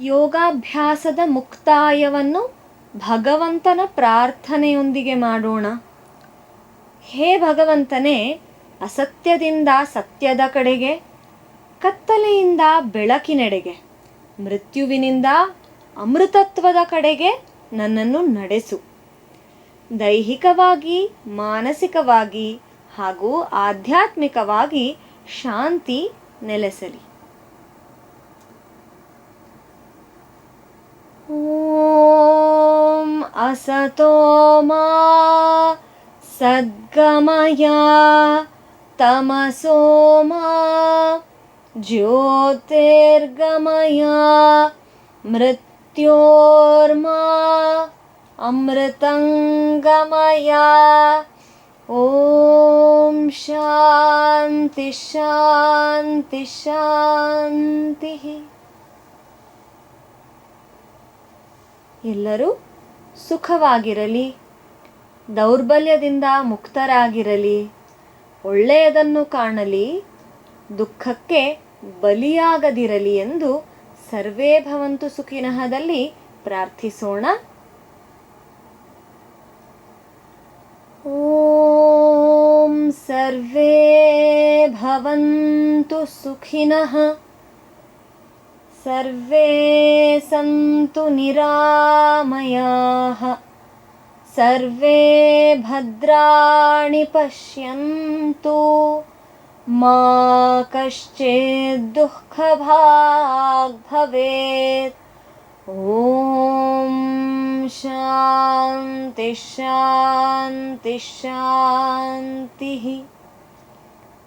ಯೋಗಾಭ್ಯಾಸದ ಮುಕ್ತಾಯವನ್ನು ಭಗವಂತನ ಪ್ರಾರ್ಥನೆಯೊಂದಿಗೆ ಮಾಡೋಣ. ಹೇ ಭಗವಂತನೇ, ಅಸತ್ಯದಿಂದ ಸತ್ಯದ ಕಡೆಗೆ, ಕತ್ತಲೆಯಿಂದ ಬೆಳಕಿನೆಡೆಗೆ, ಮೃತ್ಯುವಿನಿಂದ ಅಮೃತತ್ವದ ಕಡೆಗೆ ನನ್ನನ್ನು ನಡೆಸು. ದೈಹಿಕವಾಗಿ, ಮಾನಸಿಕವಾಗಿ ಹಾಗೂ ಆಧ್ಯಾತ್ಮಿಕವಾಗಿ ಶಾಂತಿ ನೆಲೆಸಲಿ. ಅಸತೋ ಮಾ ಸದ್ಗಮಯ ತಮಸೋ ಮಾ ಜ್ಯೋತಿರ್ಗಮಯ ಮೃತ್ಯೋರ್ಮಾ ಅಮೃತಂಗಮಯ ಓಂ ಶಾಂತಿ ಶಾಂತಿ ಶಾಂತಿ ಎಲ್ಲರೂ ಸುಖವಾಗಿರಲಿ, ದೌರ್ಬಲ್ಯದಿಂದ ಮುಕ್ತರಾಗಿರಲಿ, ಒಳ್ಳೆಯದನ್ನು ಕಾಣಲಿ, ದುಃಖಕ್ಕೆ ಬಲಿಯಾಗದಿರಲಿ ಎಂದು ಸರ್ವೇ ಭವಂತು ಸುಖಿನಹದಲ್ಲಿ ಪ್ರಾರ್ಥಿಸೋಣ. ಓಂ ಸರ್ವೇ ಭವಂತು ಸುಖಿನಃ. सर्वे सन्तु निरामयाः सर्वे भद्राणि पश्यन्तु मा कश्चित् दुःखभाग् भवेत् ॐ शान्ति ಶಾಂತಿ ಶಾಂತಿಃ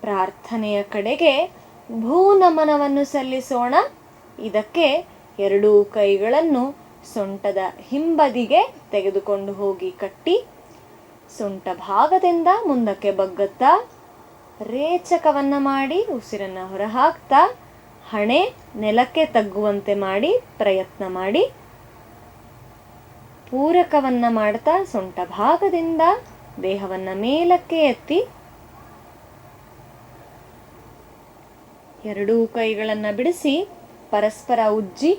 ಪ್ರಾರ್ಥನೆಯ ಕಡೆಗೆ ಭೂನಮನವನ್ನು ಸಲ್ಲಿಸೋಣ ಇದಕ್ಕೆ ಎರಡೂ ಕೈಗಳನ್ನು ಸೊಂಟದ ಹಿಂಬದಿಗೆ ತೆಗೆದುಕೊಂಡು ಹೋಗಿ ಕಟ್ಟಿ ಸೊಂಟ ಭಾಗದಿಂದ ಮುಂದಕ್ಕೆ ಬಗ್ಗುತ್ತಾ ರೇಚಕವನ್ನ ಮಾಡಿ ಉಸಿರನ್ನ ಹೊರಹಾಕ್ತಾ ಹಣೆ ನೆಲಕ್ಕೆ ತಗ್ಗುವಂತೆ ಮಾಡಿ ಪ್ರಯತ್ನ ಮಾಡಿ ಪೂರಕವನ್ನ ಮಾಡ್ತಾ ಸೊಂಟ ಭಾಗದಿಂದ ದೇಹವನ್ನ ಮೇಲಕ್ಕೆ ಎತ್ತಿ ಎರಡೂ ಕೈಗಳನ್ನ ಬಿಡಿಸಿ ಪರಸ್ಪರ ಉಜ್ಜಿ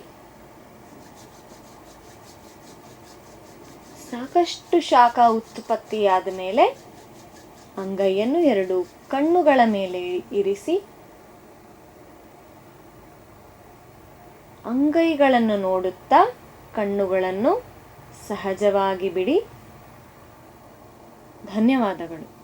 ಸಾಕಷ್ಟು ಶಾಖ ಉತ್ಪತ್ತಿಯಾದ ಮೇಲೆ ಅಂಗೈಯನ್ನು ಎರಡು ಕಣ್ಣುಗಳ ಮೇಲೆ ಇರಿಸಿ ಅಂಗೈಗಳನ್ನು ನೋಡುತ್ತಾ ಕಣ್ಣುಗಳನ್ನು ಸಹಜವಾಗಿ ಬಿಡಿ. ಧನ್ಯವಾದಗಳು.